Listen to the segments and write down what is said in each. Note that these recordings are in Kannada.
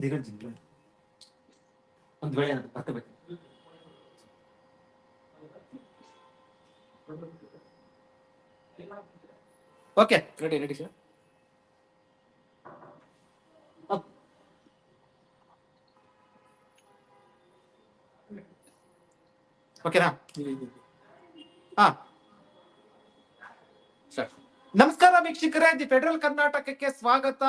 ದಿಗಂಜಿಲ್ಲ ಒಂದು ವೇಳೆ ಅಂತ ಬರ್ಕೋಬೇಕು ಓಕೆ ರೆಡಿ ರೆಡಿ ಸರ್ ಓಕೆನಾ ಹಾ ಸರ್ ನಮಸ್ಕಾರ ವೀಕ್ಷಕರೇ ದಿ ಫೆಡರಲ್ ಕರ್ನಾಟಕಕ್ಕೆ ಸ್ವಾಗತ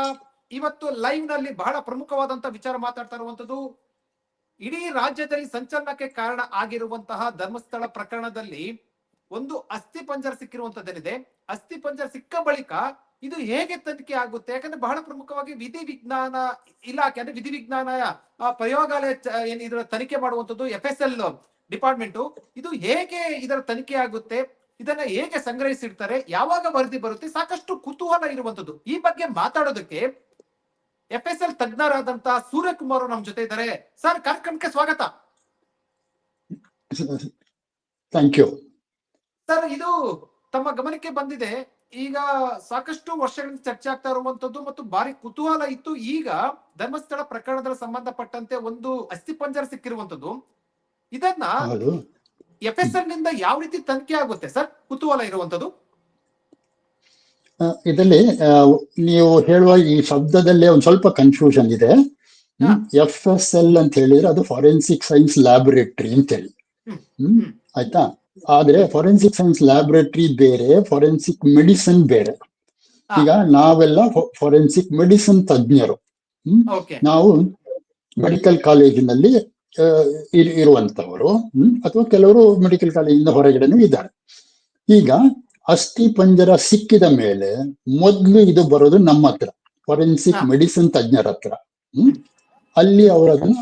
ಇವತ್ತು ಲೈವ್ನಲ್ಲಿ ಬಹಳ ಪ್ರಮುಖವಾದಂತ ವಿಚಾರ ಮಾತಾಡ್ತಾ ಇರುವಂತದ್ದು, ಇಡೀ ರಾಜ್ಯದಲ್ಲಿ ಸಂಚಲನಕ್ಕೆ ಕಾರಣ ಆಗಿರುವಂತಹ ಧರ್ಮಸ್ಥಳ ಪ್ರಕರಣದಲ್ಲಿ ಒಂದು ಅಸ್ಥಿ ಪಂಜರ ಸಿಕ್ಕಿರುವಂತದ್ದೇನಿದೆ ಅಸ್ಥಿ ಪಂಜರ ಸಿಕ್ಕ ಬಳಿಕ ಇದು ಹೇಗೆ ತನಿಖೆ ಆಗುತ್ತೆ? ಯಾಕಂದ್ರೆ ಬಹಳ ಪ್ರಮುಖವಾಗಿ ವಿಧಿ ವಿಜ್ಞಾನ ಇಲಾಖೆ, ಅಂದ್ರೆ ವಿಧಿ ವಿಜ್ಞಾನ ಪ್ರಯೋಗಾಲಯ ಇದರ ತನಿಖೆ ಮಾಡುವಂತದ್ದು ಎಫ್ ಎಸ್ ಎಲ್ ಡಿಪಾರ್ಟ್ಮೆಂಟ್ ಇದು ಹೇಗೆ ಇದರ ತನಿಖೆ ಆಗುತ್ತೆ? ಇದನ್ನ ಹೇಗೆ ಸಂಗ್ರಹಿಸಿಡ್ತಾರೆ? ಯಾವಾಗ ವರದಿ ಬರುತ್ತೆ? ಸಾಕಷ್ಟು ಕುತೂಹಲ ಇರುವಂತದ್ದು. ಈ ಬಗ್ಗೆ ಮಾತಾಡೋದಕ್ಕೆ ಎಫ್ ಎಸ್ ಎಲ್ ತಜ್ಞರಾದಂತಹ ಸೂರ್ಯಕುಮಾರ್ ನಮ್ಮ ನಮ್ ಜೊತೆ ಇದ್ದಾರೆ. ಸರ್ ಕಾರ್ಯಕ್ರಮಕ್ಕೆ ಸ್ವಾಗತ. ಥ್ಯಾಂಕ್ ಯು ಸರ್ ಇದು ತಮ್ಮ ಗಮನಕ್ಕೆ ಬಂದಿದೆ. ಈಗ ಸಾಕಷ್ಟು ವರ್ಷಗಳಿಂದ ಚರ್ಚೆ ಆಗ್ತಾ ಇರುವಂತದ್ದು ಮತ್ತು ಭಾರಿ ಕುತೂಹಲ ಇತ್ತು. ಈಗ ಧರ್ಮಸ್ಥಳ ಪ್ರಕರಣದ ಸಂಬಂಧಪಟ್ಟಂತೆ ಒಂದು ಅಸ್ಥಿಪಂಜರ ಸಿಕ್ಕಿರುವಂತದ್ದು ಇದನ್ನ ಎಫ್ ಎಸ್ ಎಲ್ನಿಂದ ಯಾವ ರೀತಿ ತನಿಖೆ ಆಗುತ್ತೆ ಸರ್? ಕುತೂಹಲ ಇರುವಂತದ್ದು ಇದರಲ್ಲಿ ನೀವು ಹೇಳುವ ಈ ಶಬ್ದದಲ್ಲೇ ಒಂದು ಸ್ವಲ್ಪ ಕನ್ಫ್ಯೂಷನ್ ಇದೆ. ಎಫ್ ಎಸ್ ಎಲ್ ಅಂತ ಹೇಳಿದ್ರೆ ಅದು ಫಾರೆನ್ಸಿಕ್ ಸೈನ್ಸ್ ಲ್ಯಾಬೊರೇಟರಿ ಅಂತ ಹೇಳಿ ಹ್ಮ್. ಆಯ್ತಾ? ಆದ್ರೆ ಫಾರೆನ್ಸಿಕ್ ಸೈನ್ಸ್ ಲ್ಯಾಬೊರೇಟರಿ ಬೇರೆ ಫಾರೆನ್ಸಿಕ್ ಮೆಡಿಸಿನ್ ಬೇರೆ. ಈಗ ನಾವೆಲ್ಲ ಫಾರೆನ್ಸಿಕ್ ಮೆಡಿಸಿನ್ ತಜ್ಞರು. ನಾವು ಮೆಡಿಕಲ್ ಕಾಲೇಜಿನಲ್ಲಿ ಇರುವಂತವರು ಹ್ಮ್ ಅಥವಾ ಕೆಲವರು ಮೆಡಿಕಲ್ ಕಾಲೇಜಿಂದ ಹೊರಗಡೆನೂ ಇದ್ದಾರೆ. ಈಗ ಅಸ್ಥಿ ಪಂಜರ ಸಿಕ್ಕಿದ ಮೇಲೆ ಮೊದ್ಲು ಇದು ಬರೋದು ನಮ್ಮ ಹತ್ರ ಫಾರೆನ್ಸಿಕ್ ಮೆಡಿಸಿನ್ ತಜ್ಞರ ಹತ್ರ. ಹ್ಮ್? ಅಲ್ಲಿ ಅವರು ಅದನ್ನ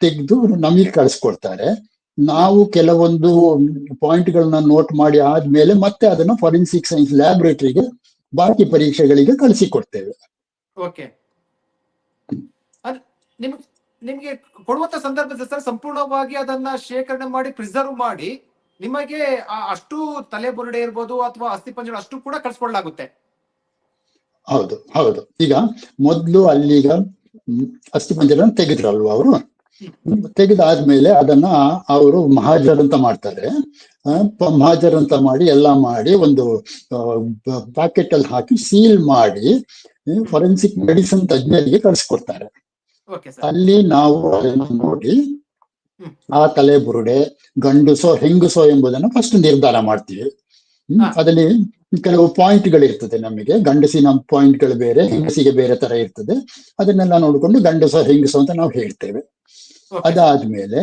ತೆಗೆದು ನಮಗೆ ಕಳಿಸ್ಕೊಡ್ತಾರೆ. ನಾವು ಕೆಲವೊಂದು ಪಾಯಿಂಟ್ ಗಳನ್ನ ನೋಟ್ ಮಾಡಿ ಆದ್ಮೇಲೆ ಮತ್ತೆ ಅದನ್ನ ಫಾರೆನ್ಸಿಕ್ ಸೈನ್ಸ್ ಲ್ಯಾಬೊರೇಟರಿಗೆ ಬಾಕಿ ಪರೀಕ್ಷೆಗಳಿಗೆ ಕಳಿಸಿಕೊಡ್ತೇವೆ. ಓಕೆ. ನಿಮ್ಗೆ ಕೊಡುವಂತ ಸಂದರ್ಭದಲ್ಲಿ ಸರ್ ಸಂಪೂರ್ಣವಾಗಿ ಅದನ್ನ ಶೇಖರಣೆ ಮಾಡಿ ಪ್ರಿಸರ್ವ್ ಮಾಡಿ ನಿಮಗೆ ಅಷ್ಟು ತಲೆ ಬುರುಡೆ ಇರ್ಬೋದು ಅಥವಾ ಅಸ್ಥಿಪಂಜರ ಅಷ್ಟು ಕೂಡ ಕಳ್ಸ್ಕೊಳ್ಳಲಾಗುತ್ತೆ. ಹೌದು ಹೌದು. ಈಗ ಮೊದಲು ಅಲ್ಲಿಗ ಅಸ್ಥಿ ಪಂಜರ ತೆಗೆದ್ರಲ್ವ ಅವರು? ತೆಗೆದಾದ್ಮೇಲೆ ಅದನ್ನ ಅವರು ಮಹಾಜರ್ ಅಂತ ಮಾಡ್ತಾರೆ. ಮಹಾಜರ್ ಅಂತ ಮಾಡಿ ಎಲ್ಲ ಮಾಡಿ ಒಂದು ಪ್ಯಾಕೆಟ್ ಅಲ್ಲಿ ಹಾಕಿ ಸೀಲ್ ಮಾಡಿ ಫೊರೆನ್ಸಿಕ್ ಮೆಡಿಸಿನ್ ತಜ್ಞರಿಗೆ ಕಳಿಸ್ಕೊಡ್ತಾರೆ. ಅಲ್ಲಿ ನಾವು ಅದನ್ನು ನೋಡಿ. ಆ ತಲೆ ಬುರುಡೆ ಗಂಡುಸೋ ಹೆಂಗುಸೋ ಎಂಬುದನ್ನು ಫಸ್ಟ್ ನಿರ್ಧಾರ ಮಾಡ್ತೀವಿ. ಅದರಲ್ಲಿ ಕೆಲವು ಪಾಯಿಂಟ್ ಗಳಿರ್ತದೆ ನಮಗೆ. ಗಂಡಸಿನ ಪಾಯಿಂಟ್ಗಳು ಬೇರೆ ಹೆಂಗಸಿಗೆ ಬೇರೆ ತರ ಇರ್ತದೆ. ಅದನ್ನೆಲ್ಲ ನೋಡಿಕೊಂಡು ಗಂಡಸೋ ಹೆಂಗಸೋ ಅಂತ ನಾವು ಹೇಳ್ತೇವೆ. ಅದಾದ್ಮೇಲೆ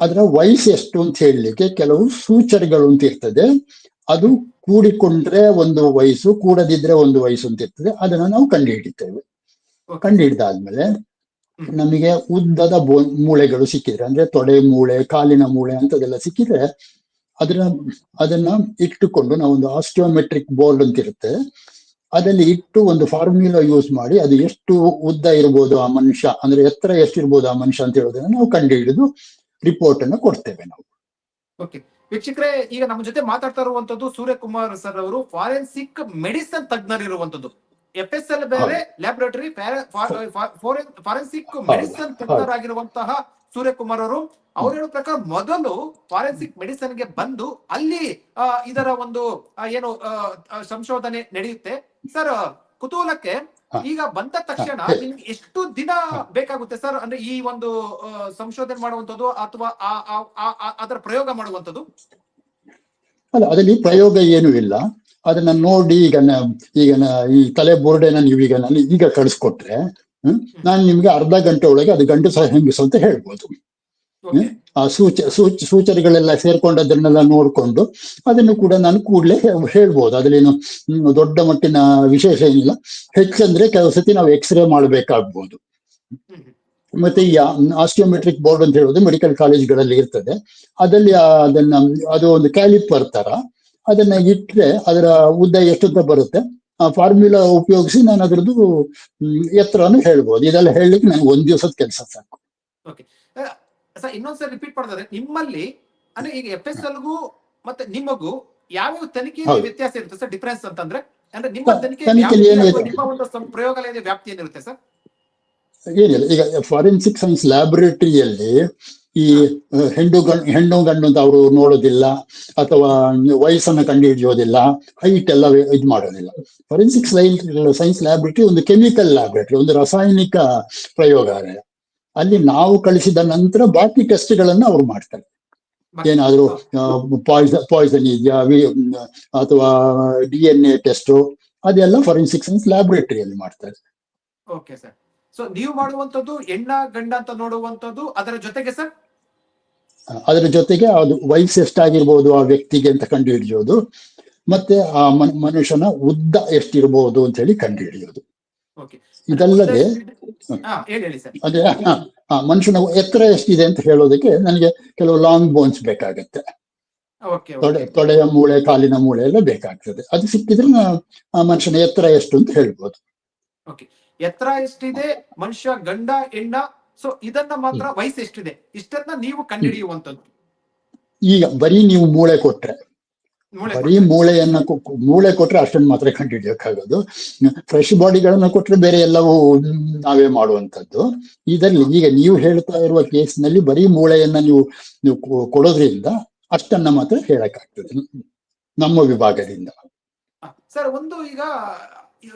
ಅದರ ವಯಸ್ಸು ಎಷ್ಟು ಅಂತ ಹೇಳಲಿಕ್ಕೆ ಕೆಲವು ಸೂಚನೆಗಳು ಅಂತ ಇರ್ತದೆ. ಅದು ಕೂಡಿಕೊಂಡ್ರೆ ಒಂದು ವಯಸ್ಸು ಕೂಡದಿದ್ರೆ ಒಂದು ವಯಸ್ಸು ಅಂತ ಇರ್ತದೆ. ಅದನ್ನ ನಾವು ಕಂಡು ಹಿಡಿತೇವೆ ಕಂಡು ಹಿಡಿದಾದ್ಮೇಲೆ. ನಮಗೆ ಉದ್ದದ ಬೋ, ಮೂಳೆಗಳು ಸಿಕ್ಕಿದ್ರೆ, ಅಂದ್ರೆ ತೊಡೆ ಮೂಳೆ, ಕಾಲಿನ ಮೂಳೆ ಅಂತದೆಲ್ಲ ಸಿಕ್ಕಿದ್ರೆ ಅದನ್ನ ಅದನ್ನ ಇಟ್ಟುಕೊಂಡು ನಾವು ಒಂದು ಆಸ್ಟಿಯೋಮೆಟ್ರಿಕ್ ಬೋರ್ಡ್ ಅಂತ ಇರುತ್ತೆ ಅದರಲ್ಲಿ ಇಟ್ಟು ಒಂದು ಫಾರ್ಮ್ಯುಲಾ ಯೂಸ್ ಮಾಡಿ, ಅದು ಎಷ್ಟು ಉದ್ದ ಇರ್ಬೋದು ಆ ಮನುಷ್ಯ, ಅಂದ್ರೆ ಎತ್ತರ ಎಷ್ಟಿರ್ಬೋದು ಆ ಮನುಷ್ಯ ಅಂತ ಹೇಳೋದನ್ನ ನಾವು ಕಂಡು ಹಿಡಿದು ರಿಪೋರ್ಟ್ ಅನ್ನು ಕೊಡ್ತೇವೆ ನಾವು. ಓಕೆ ವೀಕ್ಷಕರೇ, ಈಗ ನಮ್ಮ ಜೊತೆ ಮಾತಾಡ್ತಾ ಇರುವಂತದ್ದು ಸೂರ್ಯಕುಮಾರ್ ಸರ್ ಅವರು ಫಾರೆನ್ಸಿಕ್ ಮೆಡಿಸಿನ್ ತಜ್ಞರಿರುವಂತದ್ದು. ಎಫ್ ಎಸ್ ಎಲ್ ಬೇರೆ ಲ್ಯಾಬೊರೇಟರಿ ಫಾರೆನ್ಸಿಕ್ ಮೆಡಿಸನ್ ತಜ್ಞರಾಗಿರುವಂತಹ ಸೂರ್ಯಕುಮಾರ್ ಅವರು ಅವ್ರು ಹೇಳೋ ಪ್ರಕಾರ ಮೊದಲು ಫಾರೆನ್ಸಿಕ್ ಮೆಡಿಸನ್ಗೆ ಬಂದು ಅಲ್ಲಿ ಇದರ ಒಂದು ಏನು ಸಂಶೋಧನೆ ನಡೆಯುತ್ತೆ. ಸರ್ ಕುತೂಹಲಕ್ಕೆ ಈಗ ಬಂದ ತಕ್ಷಣ. ನಿಮ್ಗೆ ಎಷ್ಟು ದಿನ. ಬೇಕಾಗುತ್ತೆ ಸರ್ ಅಂದ್ರೆ ಈ ಒಂದು ಸಂಶೋಧನೆ ಮಾಡುವಂತದ್ದು ಅಥವಾ ಅದರ ಪ್ರಯೋಗ ಮಾಡುವಂತದ್ದು ಅಲ್ಲ ಅದರಲ್ಲಿ ಪ್ರಯೋಗ ಏನು ಇಲ್ಲ. ಅದನ್ನ ನೋಡಿ ಈಗ ಈಗ ಈ ತಲೆ ಬೋರ್ಡೆನ ನೀವೀಗ ನಾನು ಈಗ ಕಳಿಸ್ಕೊಟ್ರೆ ಹ್ಮ್, ನಾನು ನಿಮ್ಗೆ ಅರ್ಧ ಗಂಟೆ ಒಳಗೆ ಅದು ಗಂಟು ಸಹ ಹೆಂಗಸು ಅಂತ ಹೇಳ್ಬೋದು. ಆ ಸೂಚ ಸೂಚ ಸೂಚನೆಗಳೆಲ್ಲ ಸೇರ್ಕೊಂಡದನ್ನೆಲ್ಲ ನೋಡ್ಕೊಂಡು ಅದನ್ನು ಕೂಡ ನಾನು ಕೂಡಲೇ ಹೇಳ್ಬೋದು. ಅದ್ರೇನು ದೊಡ್ಡ ಮಟ್ಟಿನ ವಿಶೇಷ ಏನಿಲ್ಲ. ಹೆಚ್ಚಂದ್ರೆ ಕೆಲವು ಸತಿ ನಾವು ಎಕ್ಸ್ರೇ ಮಾಡಬೇಕಾಗ್ಬೋದು. ಹ್ಮ್. ಹ್ಮ್. ಮತ್ತೆ ಈ ಆಸ್ಟಿಯೋಮೆಟ್ರಿಕ್ ಬೋರ್ಡ್ ಅಂತ ಹೇಳೋದು ಮೆಡಿಕಲ್ ಕಾಲೇಜ್ಗಳಲ್ಲಿ ಇರ್ತದೆ. ಅದಲ್ಲಿ ಅದನ್ನ ಅದು ಒಂದು ಕ್ಯಾಲಿಪರ್ ತರ ಅದನ್ನ ಇಟ್ರೆ ಅದರ ಉದ್ದ ಎಷ್ಟುದ್ದ ಬರುತ್ತೆ. ಆ ಫಾರ್ಮ್ಯುಲಾ ಉಪಯೋಗಿಸಿ ನಾನು ಅದ್ರದ್ದು ಎತ್ತರನು ಹೇಳ್ಬೋದು. ಇದೆಲ್ಲ ಹೇಳಲಿಕ್ಕೆ ನನಗೆ ಒಂದ್ ದಿವಸದ ಕೆಲಸ ಸಾಕು. ಸರ್ ಇನ್ನೊಂದ್ಸರಿ ರಿಪೀಟ್ ಮಾಡ್ತಾರೆ ನಿಮ್ಮಲ್ಲಿ ಅಂದ್ರೆ ಈಗ ಎಫ್ ಎಸ್ ಎಲ್ಗೂ ಮತ್ತೆ ನಿಮಗೂ ಯಾವ ತನಿಖೆ ವ್ಯತ್ಯಾಸ ಇರುತ್ತೆ ಸರ್ ಡಿಫರೆನ್ಸ್ ಅಂತಂದ್ರೆ? ಅಂದ್ರೆ ನಿಮ್ಮ ತನಿಖೆ? ನಿಮ್ಮ ಒಂದು ಪ್ರಯೋಗಾಲಯದ ವ್ಯಾಪ್ತಿ ಏನಿರುತ್ತೆ ಸರ್? ಏನಿಲ್ಲ. ಈಗ ಫಾರೆನ್ಸಿಕ್ ಸೈನ್ಸ್ ಲ್ಯಾಬೊರೇಟರಿಯಲ್ಲಿ ಈ ಹೆಣ್ಣು ಗಂಡು ಹೆಣ್ಣು ಗಂಡು ಅಂತ ಅವರು ನೋಡೋದಿಲ್ಲ ಅಥವಾ ವಯಸ್ಸನ್ನ ಕಂಡು ಹಿಡಿಯೋದಿಲ್ಲ ಹೈಟ್ ಎಲ್ಲ ಇದು ಮಾಡೋದಿಲ್ಲ. ಫೊರೆನ್ಸಿಕ್ ಸೈನ್ಸ್ ಲ್ಯಾಬೊರೇಟರಿ ಒಂದು ಕೆಮಿಕಲ್ ಲ್ಯಾಬೊರೇಟರಿ ಒಂದು ರಾಸಾಯನಿಕ ಪ್ರಯೋಗಾಲಯ ಅಲ್ಲಿ ನಾವು ಕಳಿಸಿದ ನಂತರ ಬಾಕಿ ಟೆಸ್ಟ್ಗಳನ್ನ ಅವ್ರು ಮಾಡ್ತಾರೆ. ಏನಾದ್ರೂ ಪಾಯ್ಸನ್ ಪಾಯ್ಸನ್ ಇದೆಯಾ ಅಥವಾ ಡಿ ಎನ್ ಎ ಟೆಸ್ಟ್ ಅದೆಲ್ಲ ಫೊರೆನ್ಸಿಕ್ ಸೈನ್ಸ್ ಲ್ಯಾಬ್ರೇಟರಿಯಲ್ಲಿ ಮಾಡ್ತಾರೆ. ಓಕೆ ಸರ್ ಸೊ ನೀವು ಮಾಡುವಂತದ್ದು ಎಣ್ಣ ಗಂಡ ಅಂತ ನೋಡುವಂತದ್ದು ಅದರ ಜೊತೆಗೆ ಸರ್ ಅದರ ಜೊತೆಗೆ ಅದು ವಯಸ್ಸು ಎಷ್ಟಾಗಿರ್ಬೋದು ಆ ವ್ಯಕ್ತಿಗೆ ಅಂತ ಕಂಡು ಹಿಡಿಯೋದು ಮತ್ತೆ ಆ ಮನ್- ಮನುಷ್ಯನ ಉದ್ದ ಎಷ್ಟಿರ್ಬೋದು ಅಂತ ಹೇಳಿ ಕಂಡು ಹಿಡಿಯೋದು ಇದಲ್ಲದೆ ಅದೇ ಮನುಷ್ಯನ ಎತ್ತರ ಎಷ್ಟಿದೆ ಅಂತ ಹೇಳೋದಕ್ಕೆ ನನಗೆ ಕೆಲವು ಲಾಂಗ್ ಬೋನ್ಸ್ ಬೇಕಾಗತ್ತೆ. ತೊಡೆ ತೊಡೆಯ ಮೂಳೆ ಕಾಲಿನ ಮೂಳೆ ಎಲ್ಲ ಬೇಕಾಗ್ತದೆ. ಅದು ಸಿಕ್ಕಿದ್ರೆ ಆ ಮನುಷ್ಯನ ಎತ್ತರ ಎಷ್ಟು ಅಂತ ಹೇಳ್ಬೋದು. ಎತ್ತರ ಎಷ್ಟಿದೆ? ಮನುಷ್ಯ ಗಂಡ ಹೆಣ್ಣ ಸೊ ಇದನ್ನ ಮಾತ್ರ ವಯಸ್ಸು ಎಷ್ಟಿದೆ ಇಷ್ಟನ್ನ ನೀವು ಕಂಡುಹಿಡಿಯುವಂತದ್ದು ಈಗ ಬರೀ ನೀವು ಮೂಳೆ ಕೊಟ್ರೆ ಬರೀ ಮೂಳೆಯನ್ನ ಮೂಳೆ ಕೊಟ್ರೆ ಅಷ್ಟೊಂದು ಮಾತ್ರ ಕಂಡುಹಿಡಿಯೋಕ್ಕಾಗೋದು. ಫ್ರೆಶ್ ಬಾಡಿಗಳನ್ನ ಕೊಟ್ರೆ ಬೇರೆ ಎಲ್ಲವೂ ನಾವೇ ಮಾಡುವಂತದ್ದು ಇದರಲ್ಲಿ ಈಗ ನೀವು ಹೇಳ್ತಾ ಇರುವ ಕೇಸ್ನಲ್ಲಿ ಬರೀ ಮೂಳೆಯನ್ನ ನೀವು ನೀವು ಕೊಡೋದ್ರಿಂದ ಅಷ್ಟನ್ನ ಮಾತ್ರ ಹೇಳಕ್ಕಾಗ್ತದೆ. ನಮ್ಮ ವಿಭಾಗದಿಂದ. ಸರ್ ಒಂದು ಈಗ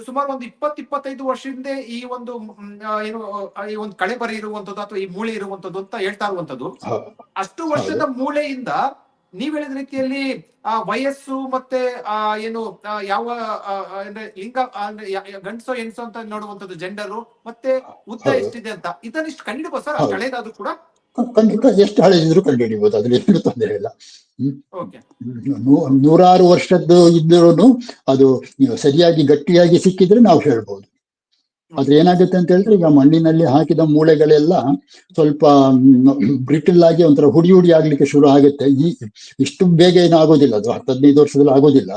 ಸುಮಾರು ಒಂದು ಇಪ್ಪತ್ ಇಪ್ಪತ್ತೈದು ವರ್ಷದಿಂದ ಈ ಒಂದು ಏನು ಈ ಒಂದು ಕಳೆಬರಿ ಇರುವಂತದ್ದು ಅಥವಾ ಈ ಮೂಳೆ ಇರುವಂತದ್ದು ಅಂತ ಹೇಳ್ತಾ ಇರುವಂತದ್ದು. ಅಷ್ಟು ವರ್ಷದ ಮೂಳೆಯಿಂದ ನೀವ್ ಹೇಳಿದ ರೀತಿಯಲ್ಲಿ ಆ ವಯಸ್ಸು ಮತ್ತೆ ಆ ಏನು ಯಾವ ಅಂದ್ರೆ ಲಿಂಗ ಅಂದ್ರೆ ಗಂಡಸೋ ಹೆಣ್ಸೋ ಅಂತ ನೋಡುವಂತದ್ದು ಜೆಂಡರು ಮತ್ತೆ ಉದ್ದ. ಎಷ್ಟಿದೆ ಅಂತ. ಇದನ್ನಿಷ್ಟು ಕಂಡಿಡ್ಬೋದು ಸರ್ ಕಳೆದಾದ್ರು ಕೂಡ? ಖಂಡಿತ ಎಷ್ಟು ಹಳೆದಿದ್ರು ಕಂಡುಹಿಡಿಬಹುದು ಅದ್ರಲ್ಲಿ ಏನು ತೊಂದರೆ ಇಲ್ಲ. ನೂರಾರು ವರ್ಷದ್ದು ಇದ್ರೂ ಅದು ಸರಿಯಾಗಿ ಗಟ್ಟಿಯಾಗಿ ಸಿಕ್ಕಿದ್ರೆ ನಾವು ಹೇಳ್ಬೋದು. ಆದ್ರೆ ಏನಾಗುತ್ತೆ ಅಂತ ಹೇಳಿದ್ರೆ ಈಗ ಮಣ್ಣಿನಲ್ಲಿ ಹಾಕಿದ ಮೂಳೆಗಳೆಲ್ಲ ಸ್ವಲ್ಪ ಬ್ರಿಟಲ್ ಆಗಿ ಒಂಥರ ಹುಡಿ ಹುಡಿ ಆಗ್ಲಿಕ್ಕೆ ಶುರು ಆಗುತ್ತೆ. ಈ ಇಷ್ಟು ಬೇಗ ಏನು ಆಗೋದಿಲ್ಲ ಅದು ಹತ್ತು ಹದಿನೈದು ವರ್ಷದಲ್ಲಿ ಆಗೋದಿಲ್ಲ.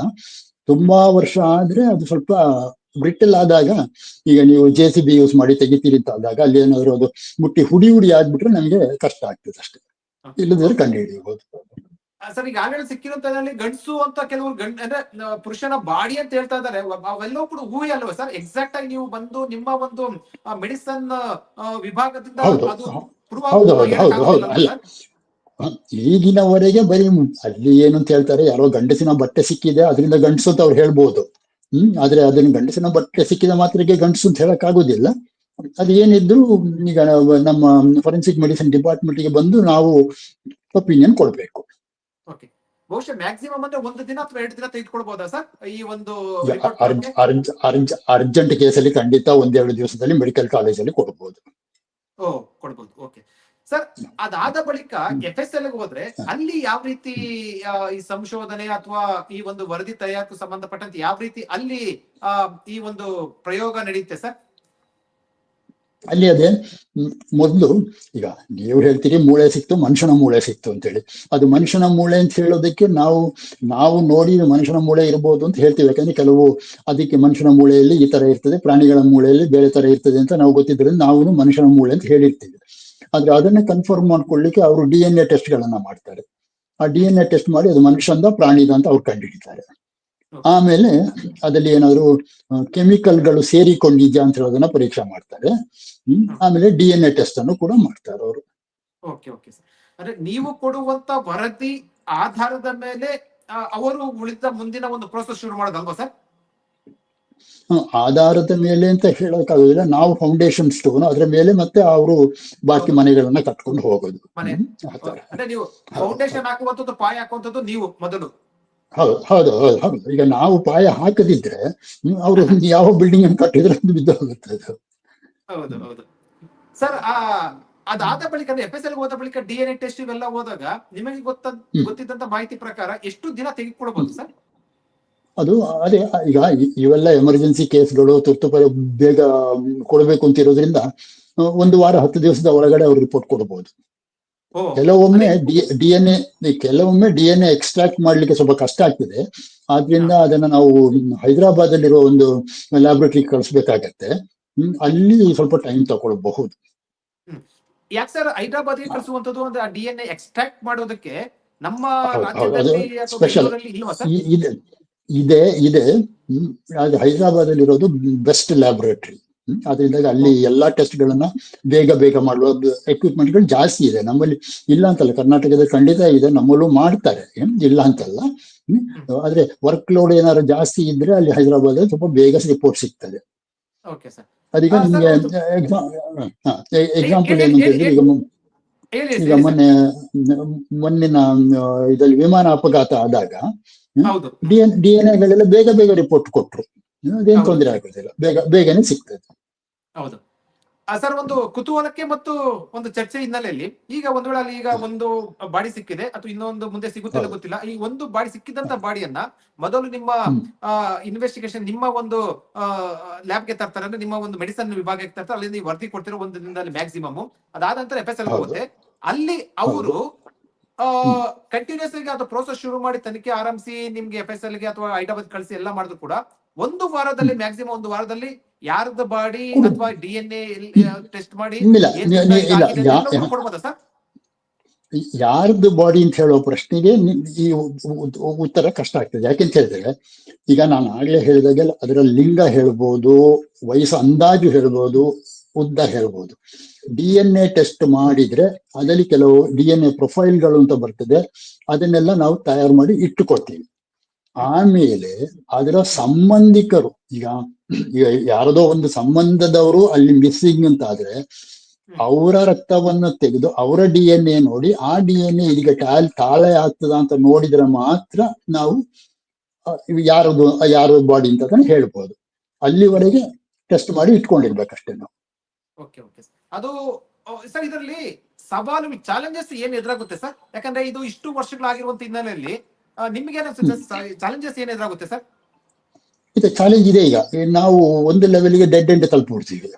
ತುಂಬಾ ವರ್ಷ ಆದ್ರೆ ಅದು ಸ್ವಲ್ಪ ಬ್ರಿಟಲ್ ಆದಾಗ ಈಗ ನೀವು ಜೆ ಸಿ ಬಿ ಯೂಸ್ ಮಾಡಿ ತೆಗಿತೀರಿ ಅಂತ ಆದಾಗ ಅಲ್ಲಿ ಏನಾದ್ರು ಅದು ಮುಟ್ಟಿ ಹುಡಿ ಹುಡಿ ಆಗ್ಬಿಟ್ರೆ ನಮಗೆ ಕಷ್ಟ ಆಗ್ತದೆ ಅಷ್ಟೇ. ಇಲ್ಲದ್ರೆ ಕಂಡು ಹಿಡಿಯಬಹುದು ಸರ್ ಈಗ ಆಲ್ರೆಡಿ ಸಿಕ್ಕಿರೋಂತದ್ರಲ್ಲಿ ಗಂಡಸು ಅಂತ ಕೆಲವರು ಗಂಡ ಅಂದ್ರೆ ಪುರುಷನ ಬಾಡಿ ಅಂತ ಹೇಳ್ತಾ ಇದ್ದಾರೆ. ಅವೆಲ್ಲವೂ ಕೂಡ ಊಹೆ ಅಲ್ವಾ ಸರ್? ಎಕ್ಸಾಕ್ಟ್ ಆಗಿ ನೀವು ಬಂದು ನಿಮ್ಮ ಒಂದು ಮೆಡಿಸನ್ ವಿಭಾಗದಿಂದ ಅದು ಈಗಿನವರೆಗೆ ಬರೀ ಅಲ್ಲಿ ಏನು ಅಂತ ಹೇಳ್ತಾರೆ ಯಾರೋ ಗಂಡಸಿನ ಬಟ್ಟೆ ಸಿಕ್ಕಿದೆ ಅದರಿಂದ ಗಂಡಸು ಅಂತ ಅವ್ರು ಹೇಳ್ಬೋದು. ಹ್ಮ್ ಆದ್ರೆ ಅದನ್ನ ಗಂಡಸಿನ ಬಟ್ಟೆ ಸಿಕ್ಕಿದ ಮಾತ್ರಕ್ಕೆ ಗಂಡಸು ಅಂತ ಹೇಳಕ್ ಆಗೋದಿಲ್ಲ ಅದು ಏನಿದ್ರು ಈಗ ನಮ್ಮ ಫೊರೆನ್ಸಿಕ್ ಮೆಡಿಸಿನ್ ಡಿಪಾರ್ಟ್ಮೆಂಟ್ಗೆ ಬಂದು ನಾವು ಒಪಿನಿಯನ್ ಕೊಡ್ಬೇಕು. ಬಹುಶಃ ಮ್ಯಾಕ್ಸಿಮಮ್ ಅಂದ್ರೆ ಒಂದು ದಿನ ಅಥವಾ ಎರಡು ದಿನ ತೆಗೆದುಕೊಳ್ಬಹುದಾ ಸರ್ ಈ ಒಂದು ಅರ್ಜೆಂಟ್ ಕೇಸಲ್ಲಿ ಖಂಡಿತ ಒಂದೆರಡು ದಿವಸದಲ್ಲಿ ಮೆಡಿಕಲ್ ಕಾಲೇಜಲ್ಲಿ ಕೊಡ್ಬೋದು. ಸರ್, ಅದಾದ ಬಳಿಕ ಎಫ್ ಎಸ್ ಎಲ್ ಹೋದ್ರೆ ಅಲ್ಲಿ ಯಾವ ರೀತಿ ಈ ಸಂಶೋಧನೆ ಅಥವಾ ಈ ಒಂದು ವರದಿ ತಯಾರಕ್ಕೆ ಸಂಬಂಧಪಟ್ಟಂತೆ ಯಾವ ರೀತಿ ಅಲ್ಲಿ ಈ ಒಂದು ಪ್ರಯೋಗ ನಡೆಯುತ್ತೆ ಸರ್? ಅಲ್ಲಿ ಅದೇ ಮೊದಲು ಈಗ ನೀವು ಹೇಳ್ತೀರಿ ಮೂಳೆ ಸಿಕ್ತು, ಮನುಷ್ಯನ ಮೂಳೆ ಸಿಕ್ತು ಅಂತ ಹೇಳಿ ಅದು ಮನುಷ್ಯನ ಮೂಳೆ ಅಂತ ಹೇಳೋದಕ್ಕೆ ನಾವು ನಾವು ನೋಡಿ ಮನುಷ್ಯನ ಮೂಳೆ ಇರ್ಬೋದು ಅಂತ ಹೇಳ್ತೀವಿ. ಯಾಕಂದ್ರೆ ಕೆಲವು ಅದಕ್ಕೆ ಮನುಷ್ಯನ ಮೂಳೆಯಲ್ಲಿ ಈ ತರ ಇರ್ತದೆ, ಪ್ರಾಣಿಗಳ ಮೂಳೆಯಲ್ಲಿ ಬೇರೆ ತರ ಇರ್ತದೆ ಅಂತ ನಾವು ಗೊತ್ತಿದ್ರಿಂದ ನಾವು ಮನುಷ್ಯನ ಮೂಳೆ ಅಂತ ಹೇಳಿರ್ತೀವಿ. ಆದ್ರೆ ಅದನ್ನ ಕನ್ಫರ್ಮ್ ಮಾಡ್ಕೊಳ್ಳಿಕ್ಕೆ ಅವರು ಡಿ ಎನ್ ಎ ಟೆಸ್ಟ್ ಗಳನ್ನ ಮಾಡ್ತಾರೆ. ಆ ಡಿ ಎನ್ ಎ ಟೆಸ್ಟ್ ಮಾಡಿ ಅದು ಮನುಷ್ಯಂದ ಪ್ರಾಣಿದ ಅಂತ ಅವ್ರು ಕಂಡುಹಿಡಿತಾರೆ ಆಮೇಲೆ ಅದ್ರಲ್ಲಿ ಏನಾದ್ರು ಕೆಮಿಕಲ್ಗಳು ಸೇರಿಕೊಂಡಿದ್ಯಾ ಅಂತ ಹೇಳೋದನ್ನ ಪರೀಕ್ಷೆ ಮಾಡ್ತಾರೆ. ಹ್ಮ್ ಆಮೇಲೆ ಡಿ ಎನ್ ಎ ಟೆಸ್ಟ್ ಅನ್ನು ಕೂಡ ಮಾಡ್ತಾರೆ ಅವರು. ಓಕೆ ಓಕೆ ಅಂದ್ರೆ ನೀವು ಕೊಡುವಂತ ವರದಿ ಆಧಾರದ ಮೇಲೆ ಅವರು ಉಳಿದ ಮುಂದಿನ ಒಂದು ಪ್ರೋಸೆಸ್ ಶುರು ಮಾಡೋದಲ್ವಾ ಸರ್ ಆಧಾರದ ಮೇಲೆ ಅಂತ ಹೇಳೋಕ್ಕಾಗೋದಿಲ್ಲ. ನಾವು ಫೌಂಡೇಶನ್ ಸ್ಟೋನ್ ಅದ್ರ ಮೇಲೆ ಮತ್ತೆ ಅವರು ಬಾಕಿ ಮನೆಗಳನ್ನ ಕಟ್ಕೊಂಡು ಹೋಗೋದು. ಅಂದ್ರೆ ಮೊದಲು. ಹೌದು ಹೌದು ಹೌದು ಹೌದು. ಈಗ ನಾವು ಪಾಯ ಹಾಕದಿದ್ರೆ ಅವರು ಯಾವ ಬಿಲ್ಡಿಂಗ್ ಅನ್ನು ಕಟ್ಟಿದ್ರೆ ಅದು ಬಿದ್ದು ಹೋಗುತ್ತೆ ಅದು. ಹೌದು ಹೌದು. ಸರ್ ಆ ಅದಾದ ಬಳಿಕ ಎಫ್ ಎಸ್ ಎಲ್ ಹೋದ ಬಳಿಕ ಡಿ ಎನ್ ಎ ಟೆಸ್ಟ್ ಇವೆಲ್ಲ ಹೋದಾಗ ನಿಮಗೆ ಗೊತ್ತ ಗೊತ್ತಿದ್ದಂತ ಮಾಹಿತಿ ಪ್ರಕಾರ ಎಷ್ಟು ದಿನ ತೆಗೆದುಕೊಳ್ಬಹುದು ಸರ್? ಅದು ಅದೇ ಈಗ ಇವೆಲ್ಲ ಎಮರ್ಜೆನ್ಸಿ ಕೇಸ್ಗಳು ತುರ್ತು ಬೇಗ ಕೊಡಬೇಕು ಅಂತ ಇರೋದ್ರಿಂದ ಒಂದು ವಾರ ಹತ್ತು ದಿವಸದ ಒಳಗಡೆ ಅವ್ರು ರಿಪೋರ್ಟ್ ಕೊಡಬಹುದು ಕೆಲವೊಮ್ಮೆ ಡಿ ಎನ್ ಎ ಕೆಲವೊಮ್ಮೆ ಡಿ ಎನ್ ಎ ಎಕ್ಸ್ಟ್ರಾಕ್ಟ್ ಮಾಡ್ಲಿಕ್ಕೆ ಸ್ವಲ್ಪ ಕಷ್ಟ ಆಗ್ತದೆ. ಆದ್ರಿಂದ ಅದನ್ನ ನಾವು ಹೈದರಾಬಾದ್ ಅಲ್ಲಿರೋ ಒಂದು ಲ್ಯಾಬ್ರೇಟರಿ ಕಳಿಸ್ಬೇಕಾಗತ್ತೆ. ಅಲ್ಲಿ ಸ್ವಲ್ಪ ಟೈಮ್ ತಗೊಳ್ಬಹುದು. ಯಾಕೆ ಸರ್ ಹೈದರಾಬಾದ್ ಕಳಿಸುವಂತದ್ದು ಅಂದ್ರೆ ಆ ಡಿ ಎನ್ ಎ ಎಕ್ಸ್ಟ್ರಾಕ್ಟ್ ಮಾಡೋದಕ್ಕೆ ನಮ್ಮ ಸ್ಪೆಷಲ್ ರಾಜ್ಯದಲ್ಲಿ ಇದೆ ಇದೆ. ಅದು ಹೈದರಾಬಾದ್ ಅಲ್ಲಿರೋದು ಬೆಸ್ಟ್ ಲ್ಯಾಬೊರೇಟರಿ ಅದರಿಂದ ಅದರಿಂದಾಗಿ ಅಲ್ಲಿ ಎಲ್ಲಾ ಟೆಸ್ಟ್ ಗಳನ್ನ ಬೇಗ ಬೇಗ ಮಾಡುವ ಎಕ್ವಿಪ್ಮೆಂಟ್ಗಳು ಜಾಸ್ತಿ ಇದೆ. ನಮ್ಮಲ್ಲಿ ಇಲ್ಲ ಅಂತಲ್ಲ ಕರ್ನಾಟಕದಲ್ಲಿ ಖಂಡಿತ ಇದೆ. ನಮ್ಮಲ್ಲೂ ಮಾಡ್ತಾರೆ. ಇಲ್ಲ ಅಂತಲ್ಲ. ಆದ್ರೆ ವರ್ಕ್ ಲೋಡ್ ಏನಾದ್ರು ಜಾಸ್ತಿ ಇದ್ರೆ ಅಲ್ಲಿ ಹೈದರಾಬಾದ್ ಸ್ವಲ್ಪ ಬೇಗ ರಿಪೋರ್ಟ್ ಸಿಗ್ತದೆ. ಅದಕ್ಕೆ ನಿಮ್ಗೆ. ಎಕ್ಸಾಂಪಲ್ ಹೇಳಿ, ಏನು ಅಂತ ಹೇಳಿ, ಹೇಳಿದ್ರೆ ಈಗ ಈಗ ಮೊನ್ನೆ ಮೊನ್ನಿನ ಇದ್ರಲ್ಲಿ ವಿಮಾನ ಅಪಘಾತ ಆದಾಗ ಹೌದು. ಡಿ ಎನ್ ಡಿ ಎನ್ ಎಗಳೆಲ್ಲ ಬೇಗ ಬೇಗ ರಿಪೋರ್ಟ್ ಕೊಟ್ರು. ಅದೇನು. ತೊಂದರೆ ಆಗೋದಿಲ್ಲ. ಬೇಗ ಬೇಗನೆ ಸಿಗ್ತದೆ. ಹೌದು. ಸರ್ ಒಂದು ಕುತೂಹಲಕ್ಕೆ ಮತ್ತು ಒಂದು ಚರ್ಚೆ ಹಿನ್ನೆಲೆಯಲ್ಲಿ ಈಗ ಒಂದು ವೇಳೆ ಅಲ್ಲಿ ಈಗ ಒಂದು ಬಾಡಿ ಸಿಕ್ಕಿದೆ ಅಥವಾ ಇನ್ನೊಂದು ಮುಂದೆ ಸಿಗುತ್ತಿಲ್ಲ. ಗೊತ್ತಿಲ್ಲ. ಈ ಒಂದು ಬಾಡಿ ಸಿಕ್ಕಿದಂತ ಬಾಡಿಯನ್ನ ಮೊದಲು ನಿಮ್ಮ. ಇನ್ವೆಸ್ಟಿಗೇಷನ್ ನಿಮ್ಮ ಒಂದು ಲ್ಯಾಬ್ಗೆ ತರ್ತಾರೆ ಅಂದ್ರೆ ನಿಮ್ಮ ಒಂದು ಮೆಡಿಸನ್ ವಿಭಾಗಕ್ಕೆ ತರ್ತಾರೆ. ಅಲ್ಲಿ ನೀವು ವರದಿ ಕೊಡ್ತಿರೋ ಒಂದು ದಿನದಲ್ಲಿ ಮ್ಯಾಕ್ಸಿಮಮ್ ಅದಾದ ನಂತರ ಎಫ್ ಎಸ್ ಎಲ್ ಹೋಗುತ್ತೆ. ಅಲ್ಲಿ ಅವರು ಕಂಟಿನ್ಯೂಸ್ ಆಗಿ ಅದು ಪ್ರೋಸೆಸ್ ಶುರು ಮಾಡಿ ತನಿಖೆ ಆರಂಭಿಸಿ ನಿಮ್ಗೆ ಎಫ್ ಎಸ್ ಎಲ್ಗೆ ಅಥವಾ ಹೈದರಾಬಾದ್ ಕಳಿಸಿ ಎಲ್ಲ ಮಾಡಿದ್ರು ಕೂಡ ಒಂದು ವಾರದಲ್ಲಿ ಮ್ಯಾಕ್ಸಿಮಮ್ ಒಂದು ವಾರದಲ್ಲಿ ಯಾರ್ದ ಬಾಡಿ ಅಥವಾ ಡಿ ಎನ್ ಎ ಟೆಸ್ಟ್ ಮಾಡಿ ಕೊಡ್ಬೋದಾ ಸರ್? ಯಾರ್ದು ಬಾಡಿ ಅಂತ ಹೇಳೋ ಪ್ರಶ್ನೆಗೆ ಈ ಉತ್ತರ ಕಷ್ಟ ಆಗ್ತದೆ. ಯಾಕೆಂತ ಹೇಳಿದ್ರೆ ಈಗ ನಾನು ಆಗ್ಲೇ ಹೇಳಿದಾಗೆ ಅದರ ಲಿಂಗ ಹೇಳ್ಬೋದು ವಯಸ್ಸು ಅಂದಾಜು ಹೇಳ್ಬೋದು ಉದ್ದ ಹೇಳ್ಬೋದು. ಡಿ ಎನ್ ಎ ಟೆಸ್ಟ್ ಮಾಡಿದ್ರೆ ಅದರಲ್ಲಿ ಕೆಲವು ಡಿ ಎನ್ ಎ ಪ್ರೊಫೈಲ್ಗಳು ಅಂತ ಬರ್ತದೆ. ಅದನ್ನೆಲ್ಲ ನಾವು ತಯಾರು ಮಾಡಿ ಇಟ್ಟುಕೊಳ್ತೀವಿ. ಆಮೇಲೆ ಅದರ ಸಂಬಂಧಿಕರು, ಈಗ ಈಗ ಯಾರದೋ ಒಂದು ಸಂಬಂಧದವರು ಅಲ್ಲಿ ಮಿಸ್ಸಿಂಗ್ ಅಂತ ಆದ್ರೆ ಅವರ ರಕ್ತವನ್ನು ತೆಗೆದು ಅವರ ಡಿ ಎನ್ ಎ ನೋಡಿ, ಆ ಡಿ ಎನ್ ಎ ಇದೀಗ ಟಾಲ್ ತಾಳೆ ಆಗ್ತದ ಅಂತ ನೋಡಿದ್ರೆ ಮಾತ್ರ ನಾವು ಯಾರದು ಯಾರ ಬಾಡಿ ಅಂತ ಹೇಳ್ಬೋದು. ಅಲ್ಲಿವರೆಗೆ ಟೆಸ್ಟ್ ಮಾಡಿ ಇಟ್ಕೊಂಡಿರ್ಬೇಕಷ್ಟೇ ನಾವು. ಓಕೆ ಓಕೆ ಅದು ಸರ್ ಇದರಲ್ಲಿ ಸವಾಲು ಚಾಲೆಂಜಸ್ ಏನ್ ಎದುರಾಗುತ್ತೆ ಸರ್ ಯಾಕಂದ್ರೆ ಇದು ಇಷ್ಟು ವರ್ಷಗಳಾಗಿರುವಂತ ಹಿನ್ನೆಲೆಯಲ್ಲಿ ನಿಮ್ಗೆ ಚಾಲೆಂಜಸ್ ಏನ್ ಎದುರಾಗುತ್ತೆ ಸರ್ ಇದು ಚಾಲೆಂಜ್ ಇದೆ ಈಗ. ನಾವು ಒಂದು ಲೆವೆಲ್ಗೆ ಡೆಡ್ ಎಂಡ್ ತಲುಪಿಡ್ತೀವಿ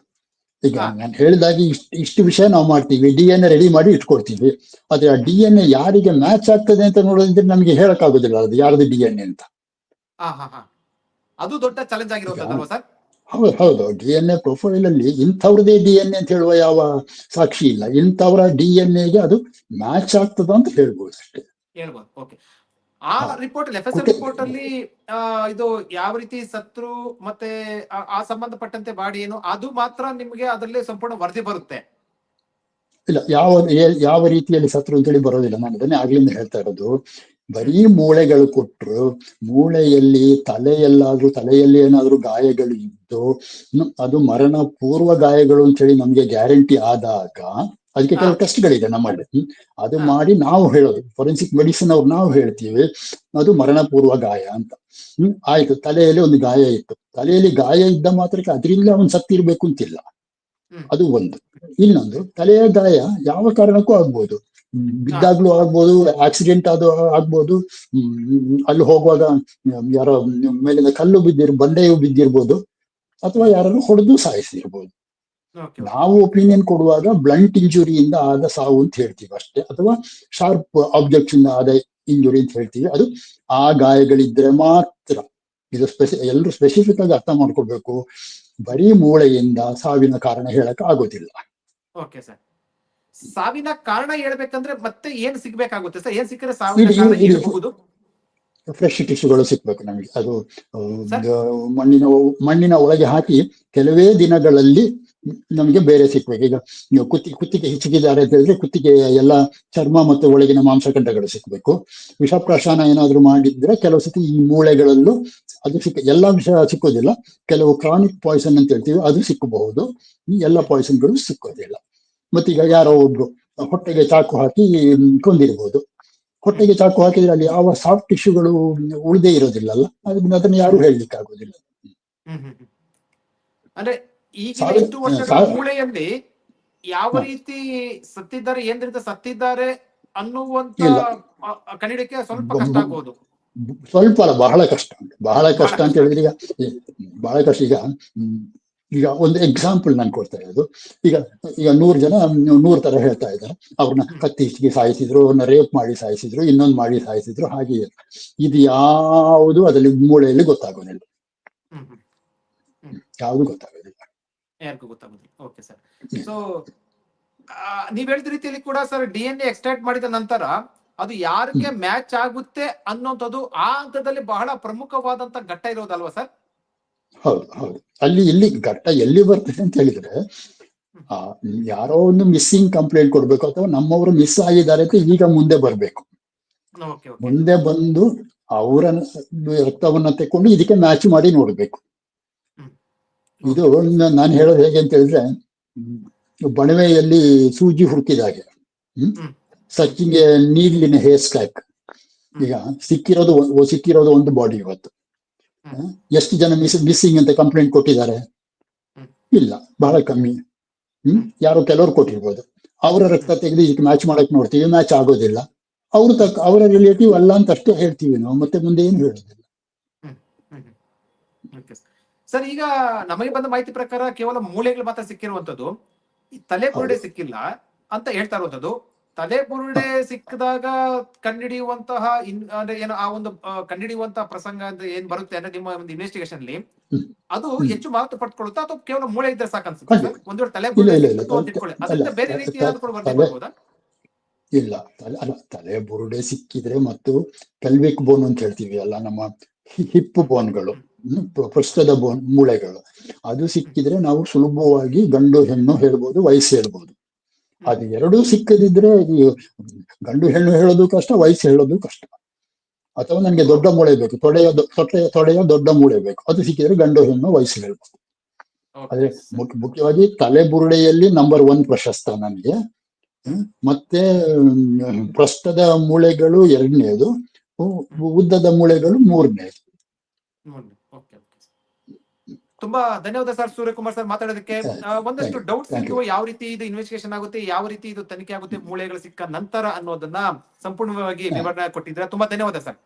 ಈಗ. ನಾನು ಹೇಳಿದಾಗೆ ಇಷ್ಟು ಇಷ್ಟು ವಿಷಯ ನಾವು ಮಾಡ್ತೀವಿ. ಡಿ ಎನ್ ಎ ರೆಡಿ ಮಾಡಿ ಇಟ್ಕೊಡ್ತೀವಿ. ಆದ್ರೆ ಆ ಡಿ ಎನ್ ಎ ಯಾರಿಗೆ ಮ್ಯಾಚ್ ಆಗ್ತದೆ ಅಂತ ನೋಡೋದಿದ್ರೆ ನಮಗೆ ಹೇಳಕ್ಕಾಗೋದಿಲ್ಲ ಅದು ಯಾರ್ದು ಡಿ ಎನ್ ಎ ಅಂತ. ಅದು ದೊಡ್ಡ ಚಾಲೆಂಜ್ ಆಗಿರೋದು ಸರ್ ಹೌದು ಹೌದು. ಡಿ ಎನ್ ಎ ಪ್ರೊಫೈಲ್ ಅಲ್ಲಿ ಇಂಥವ್ರದೇ ಡಿ ಎನ್ ಎ ಅಂತ ಹೇಳುವ ಯಾವ ಸಾಕ್ಷಿ ಇಲ್ಲ. ಇಂಥವರ ಡಿ ಎನ್ ಎಗೆ ಅದು ಮ್ಯಾಚ್ ಆಗ್ತದ ಅಂತ ಹೇಳ್ಬೋದು ಅಷ್ಟೇ. ಹೇಳ್ಬೋದು. ಓಕೆ ಆ. ರಿಪೋರ್ಟ್ ಎಫ್ ಎಸ್ ರಿಪೋರ್ಟ್ ಅಲ್ಲಿ ಇದು ಯಾವ ರೀತಿ ಸತ್ರು ಮತ್ತೆ ಆ ಸಂಬಂಧಪಟ್ಟಂತೆ ಬಾಡಿ ಏನು ಅದು ಮಾತ್ರ ನಿಮ್ಗೆ ಅದರಲ್ಲಿ ಸಂಪೂರ್ಣ ವರದಿ ಬರುತ್ತೆ. ಇಲ್ಲ ಯಾವ ಯಾವ ರೀತಿಯಲ್ಲಿ ಸತ್ರು ಅಂತೇಳಿ ಬರೋದಿಲ್ಲ. ನಾನು ಅದನ್ನೇ ಆಗ್ಲಿಂದ ಹೇಳ್ತಾ ಇರೋದು. ಬರೀ ಮೂಳೆಗಳು ಕೊಟ್ರು ಮೂಳೆಯಲ್ಲಿ ತಲೆಯಲ್ಲಾದ್ರೂ ತಲೆಯಲ್ಲಿ ಏನಾದ್ರೂ ಗಾಯಗಳು ಇದ್ದು ಅದು ಮರಣ ಪೂರ್ವ ಗಾಯಗಳು ಅಂತೇಳಿ ನಮ್ಗೆ ಗ್ಯಾರಂಟಿ ಆದಾಗ ಅದಕ್ಕೆ ಕೆಲವು. ಟೆಸ್ಟ್ಗಳಿದೆ ನಮ್ಮಲ್ಲಿ. ಅದು ಮಾಡಿ ನಾವು ಹೇಳೋದು. ಫೊರೆನ್ಸಿಕ್ ಮೆಡಿಸಿನ್ ಅವ್ರು ನಾವು ಹೇಳ್ತೀವಿ ಅದು ಮರಣ ಪೂರ್ವ ಗಾಯ ಅಂತ. ಹ್ಮ್ ಆಯ್ತು ತಲೆಯಲ್ಲಿ ಒಂದು ಗಾಯ ಇತ್ತು. ತಲೆಯಲ್ಲಿ ಗಾಯ ಇದ್ದ ಮಾತ್ರಕ್ಕೆ ಅದರಿಂದ ಅವನು ಸತ್ತಿರ್ಬೇಕು ಅಂತಿಲ್ಲ. ಅದು ಒಂದು. ಇನ್ನೊಂದು ತಲೆಯ ಗಾಯ ಯಾವ ಕಾರಣಕ್ಕೂ ಆಗ್ಬೋದು. ಬಿದ್ದಾಗ್ಲೂ ಆಗ್ಬೋದು ಆಕ್ಸಿಡೆಂಟ್ ಆದ ಆಗ್ಬೋದು ಹ್ಮ್, ಅಲ್ಲಿ ಹೋಗುವಾಗ ಯಾರೋ ಮೇಲಿಂದ ಕಲ್ಲು ಬಿದ್ದಿರ್ ಬಂಡೆಯು ಬಿದ್ದಿರ್ಬೋದು ಅಥವಾ ಯಾರನ್ನು ಹೊಡೆದು ಸಾಯಿಸಿರ್ಬೋದು. ನಾವು ಒಪಿನಿಯನ್ ಕೊಡುವಾಗ ಬ್ಲಂಟ್ ಇಂಜುರಿಯಿಂದ ಆದ ಸಾವು ಅಂತ ಹೇಳ್ತೀವಿ ಅಷ್ಟೇ. ಅಥವಾ ಶಾರ್ಪ್ ಆಬ್ಜೆಕ್ಟ್ ಇಂದ ಆದ ಇಂಜುರಿ ಅಂತ ಹೇಳ್ತೀವಿ. ಅದು ಆ ಗಾಯಗಳಿದ್ರೆ ಮಾತ್ರ. ಇದು ಸ್ಪೆಸಿ ಎಲ್ಲರೂ ಸ್ಪೆಸಿಫಿಕ್ ಆಗಿ ಅರ್ಥ ಮಾಡ್ಕೊಳ್ಬೇಕು. ಬರೀ ಮೂಳೆಯಿಂದ ಸಾವಿನ ಕಾರಣ ಹೇಳಕ್ ಆಗೋದಿಲ್ಲ ಓಕೆ ಸರ್ ಸಾವಿನ ಕಾರಣ ಹೇಳ್ಬೇಕಂದ್ರೆ ಮತ್ತೆ ಏನ್ ಸಿಗ್ಬೇಕಾಗುತ್ತೆ ಸರ್ ಏನ್ ಸಿಕ್ಕರೆ ಸಾವಿನ ಕಾರಣ ಹೇಳ್ಬಹುದು? ಫ್ರೆಶ್ ಟಿಶ್ಯೂಗಳು ಸಿಕ್ಬೇಕು ನಮಗೆ. ಅದು ಮಣ್ಣಿನ ಮಣ್ಣಿನ ಒಳಗೆ ಹಾಕಿ ಕೆಲವೇ ದಿನಗಳಲ್ಲಿ ನಮಗೆ ಬೇರೆ ಸಿಕ್ಬೇಕು ಈಗ ನೀವು ಕುತ್ತಿ, ಕುತ್ತಿಗೆ ಹಿಚ್ಚಿಗಿದ್ದಾರೆ ಅಂತ ಹೇಳಿದ್ರೆ ಕುತ್ತಿಗೆಯ ಎಲ್ಲ ಚರ್ಮ ಮತ್ತು ಒಳಗಿನ ಮಾಂಸಖಂಡಗಳು ಸಿಕ್ಕಬೇಕು ವಿಷಪ್ರಾಶಾನ ಏನಾದ್ರೂ ಮಾಡಿದ್ರೆ ಕೆಲವು ಸತಿ ಈ ಮೂಳೆಗಳಲ್ಲೂ ಅದು ಸಿಕ್ಕ ಎಲ್ಲಾ ವಿಷ ಸಿಕ್ಕೋದಿಲ್ಲ. ಕೆಲವು ಕ್ರಾನಿಕ್ ಪಾಯ್ಸನ್ ಅಂತ ಹೇಳ್ತೀವಿ, ಅದು ಸಿಕ್ಕಬಹುದು. ಈ ಎಲ್ಲ ಪಾಯ್ಸನ್ಗಳು ಸಿಕ್ಕೋದಿಲ್ಲ. ಮತ್ತೀಗ ಯಾರೋ ಒಬ್ರು ಹೊಟ್ಟೆಗೆ ಚಾಕು ಹಾಕಿ ಕೊಂದಿರ್ಬೋದು. ಹೊಟ್ಟೆಗೆ ಚಾಕು ಹಾಕಿದ್ರೆ ಅಲ್ಲಿ ಯಾವ ಸಾಫ್ಟ್ ಟಿಶ್ಯೂಗಳು ಉಳಿದೇ ಇರೋದಿಲ್ಲಲ್ಲ ಅದನ್ನ ಅದನ್ನ ಯಾರು ಹೇಳಲಿಕ್ಕೆ ಆಗೋದಿಲ್ಲ. ಅಂದ್ರೆ ಈಗಿನ ಇಷ್ಟು ವರ್ಷಗಳ ಮೂಳೆಯಲ್ಲಿ ಯಾವ ರೀತಿ ಸತ್ತಿದ್ದಾರೆ ಏನ್ರಿಂದ ಸತ್ತಿದ್ದಾರೆ ಅನ್ನುವಂತ ಕಣಿಡಕ್ಕೆ ಸ್ವಲ್ಪ ಕಷ್ಟ ಆಗ್ಬಹುದು ಆಗ್ಬೋದು ಸ್ವಲ್ಪ ಅಲ್ಲ ಬಹಳ ಕಷ್ಟ. ಬಹಳ ಕಷ್ಟ ಅಂತ ಹೇಳಿದ್ರೆ ಈಗ ಬಹಳ ಕಷ್ಟ. ಈಗ ಈಗ ಒಂದು ಎಕ್ಸಾಂಪಲ್ ನಾನು ಕೊಡ್ತಾ ಇರೋದು. ಈಗ ಈಗ ನೂರು ಜನ ನೂರು ತರ ಹೇಳ್ತಾ ಇದ್ದಾರೆ. ಅವ್ರನ್ನ ಕತ್ತಿ ಇಷ್ಟಿಗೆ ಸಾಯಿಸಿದ್ರು ಅವ್ರನ್ನ ರೇಪ್ ಮಾಡಿ ಸಾಯಿಸಿದ್ರು ಇನ್ನೊಂದು ಮಾಡಿ ಸಾಯಿಸಿದ್ರು ಹಾಗೆ ಇದು ಯಾವುದು ಅದರಲ್ಲಿ ಮೂಳೆಯಲ್ಲಿ ಗೊತ್ತಾಗೋದಿಲ್ಲ. ಯಾವುದು ಗೊತ್ತಾಗೋದಿಲ್ಲ. ಯಾರಿಗೂ ಗೊತ್ತಾಗುದಿಲ್ಲ. Okay sir. ಸೊ ನೀವ್ ಹೇಳಿದ ರೀತಿಯಲ್ಲಿ ಕೂಡ sir D N A extract ಮಾಡಿದ ನಂತರ ಅದು ಯಾರಿಗೆ ಮ್ಯಾಚ್ ಆಗುತ್ತೆ ಅನ್ನೋಂಥದ್ದು ಆ ಹಂತದಲ್ಲಿ ಬಹಳ ಪ್ರಮುಖವಾದಂತ ಘಟ್ಟ ಇರೋದಲ್ವಾ ಸರ್ ಹೌದು ಹೌದು. ಅಲ್ಲಿ ಇಲ್ಲಿ ಘಟ್ಟ ಎಲ್ಲಿ ಬರ್ತದೆ ಅಂತ ಹೇಳಿದ್ರೆ ಆ ಯಾರೋ ಒಂದು ಮಿಸ್ಸಿಂಗ್ ಕಂಪ್ಲೇಂಟ್ ಕೊಡ್ಬೇಕು ಅಥವಾ ನಮ್ಮವರು ಮಿಸ್ ಆಗಿದ್ದಾರೆ ಅಂತ ಈಗ ಮುಂದೆ ಬರ್ಬೇಕು. ಮುಂದೆ ಬಂದು ಅವರ ರಕ್ತವನ್ನ ತಕೊಂಡು ಇದಕ್ಕೆ ಮ್ಯಾಚ್ ಮಾಡಿ ನೋಡ್ಬೇಕು. ಇದು ನಾನು ಹೇಳೋದು ಹೇಗೆ ಅಂತ ಹೇಳಿದ್ರೆ ಬಣವೆಯಲ್ಲಿ ಸೂಜಿ ಹುಡುಕಿದ ಹಾಗೆ. ಹ್ಮ್. ಸಚ್ಚಿಂಗೆ ನೀರ್ಲಿನ ಹೇರ್ ಸ್ಟ್ಯಾಕ್ ಈಗ ಸಿಕ್ಕಿರೋದು ಸಿಕ್ಕಿರೋದು ಒಂದು ಬಾಡಿ ಇವತ್ತು? ಎಷ್ಟು ಜನ ಮಿಸ್ ಮಿಸ್ಸಿಂಗ್ ಅಂತ ಕಂಪ್ಲೇಂಟ್ ಕೊಟ್ಟಿದ್ದಾರೆ? ಇಲ್ಲ ಬಹಳ ಕಮ್ಮಿ. ಹ್ಮ್? ಯಾರೋ ಕೆಲವರು ಕೊಟ್ಟಿರ್ಬೋದು. ಅವರ ರಕ್ತ ತೆಗೆದು ಇದಕ್ಕೆ ಮ್ಯಾಚ್ ಮಾಡಕ್ ನೋಡ್ತೀವಿ ಮ್ಯಾಚ್ ಆಗೋದಿಲ್ಲ. ಅವ್ರು ತಕ್ಕ ಅವರ ರಿಲೇಟಿವ್ ಅಲ್ಲ ಅಂತ ಅಷ್ಟೇ ಹೇಳ್ತೀವಿ ನಾವು ಮತ್ತೆ ಮುಂದೆ ಏನು ಹೇಳೋದಿಲ್ಲ. ಸರ್ ಈಗ ನಮಗೆ ಬಂದ ಮಾಹಿತಿ ಪ್ರಕಾರ ಕೇವಲ ಮೂಳೆಗಳು ಮಾತ್ರ ಸಿಕ್ಕಿರುವಂತದ್ದು ಈ ತಲೆ ಬುರುಡೆ ಸಿಕ್ಕಿಲ್ಲ ಅಂತ ಹೇಳ್ತಾ ಇರುವಂತದ್ದು ತಲೆ ಬುರುಡೆ ಸಿಕ್ಕಿದಾಗ ಕಂಡಿಡಿಯುವಂತಹ ಇನ್ ಅಂದ್ರೆ ಏನು ಆ ಒಂದು ಕಂಡಿಡಿಯುವಂತಹ ಪ್ರಸಂಗ ಅಂತ ಏನ್ ಬರುತ್ತೆ ಅಂದ್ರೆ ನಿಮ್ಮ ಒಂದು ಇನ್ವೆಸ್ಟಿಗೇಷನ್ ಅಲ್ಲಿ ಅದು ಹೆಚ್ಚು ಮಹತ್ವ ಪಡ್ಕೊಳ್ಳುತ್ತಾ ಅಥವಾ ಕೇವಲ ಮೂಳೆ ಇದ್ರೆ ಸಾಕು ಅನ್ಸುತ್ತೆ ಖಂಡಿತ. ಸರ್? ಒಂದ್ ವೇಳೆ ತಲೆ ಬುರುಡೆ ಅದರಿಂದ ಬೇರೆ ರೀತಿ ಏನಾದ್ರು ಇಲ್ಲ. ತಲೆ ಅಲ್ಲ ತಲೆ ಬುರುಡೆ ಸಿಕ್ಕಿದ್ರೆ ಮತ್ತು ಪೆಲ್ವಿಕ್ ಬೋನ್ ಅಂತ ಹೇಳ್ತೀವಿ ಅಲ್ಲ ನಮ್ಮ ಹಿಪ್ ಬೋನ್ಗಳು ಹ್ಮ್, ಪ್ರ- ಮೂಳೆಗಳು. ಅದು ಸಿಕ್ಕಿದ್ರೆ ನಾವು ಸುಲಭವಾಗಿ ಗಂಡು ಹೆಣ್ಣು ಹೇಳ್ಬೋದು ವಯಸ್ಸು ಹೇಳ್ಬೋದು. ಅದು ಎರಡೂ ಸಿಕ್ಕದಿದ್ರೆ ಗಂಡು ಹೆಣ್ಣು ಹೇಳೋದು ಕಷ್ಟ ವಯಸ್ಸು ಹೇಳೋದು ಕಷ್ಟ. ಅಥವಾ ನನಗೆ ದೊಡ್ಡ ಮೂಳೆ ಬೇಕು ತೊಡೆಯ ತೊಟ್ಟೆಯ ತೊಡೆಯ ತೊಡೆಯ ದೊಡ್ಡ ಮೂಳೆ ಬೇಕು. ಅದು ಸಿಕ್ಕಿದ್ರೆ ಗಂಡು ಹೆಣ್ಣು ವಯಸ್ಸು ಹೇಳ್ಬೋದು. ಅದೇ ಮುಖ್ಯ- ಮುಖ್ಯವಾಗಿ ತಲೆ ಬುರುಡೆಯಲ್ಲಿ ನಂಬರ್ ಒನ್ ಪ್ರಶಸ್ತ ನನಗೆ. ಮತ್ತೆ ಪ್ರಸ್ತದ ಮೂಳೆಗಳು ಎರಡನೇದು ಉದ್ದದ ಮೂಳೆಗಳು ಮೂರನೇದು. ತುಂಬಾ ಧನ್ಯವಾದ ಸರ್ ಸೂರ್ಯಕುಮಾರ್ ಸರ್ ಮಾತಾಡೋದಕ್ಕೆ. ಒಂದಷ್ಟು ಡೌಟ್ಸ್ ಇತ್ತು ಇದ್ದು ಯಾವ ರೀತಿ ಇದು ಇನ್ವೆಸ್ಟಿಗೇಷನ್ ಆಗುತ್ತೆ ಯಾವ ರೀತಿ ಇದು ತನಿಖೆ ಆಗುತ್ತೆ ಮೂಳೆಗಳು ಸಿಕ್ಕ ನಂತರ ಅನ್ನೋದನ್ನ ಸಂಪೂರ್ಣವಾಗಿ ವಿವರಣೆ ಕೊಟ್ಟಿದ್ರೆ ತುಂಬಾ ಧನ್ಯವಾದ ಸರ್.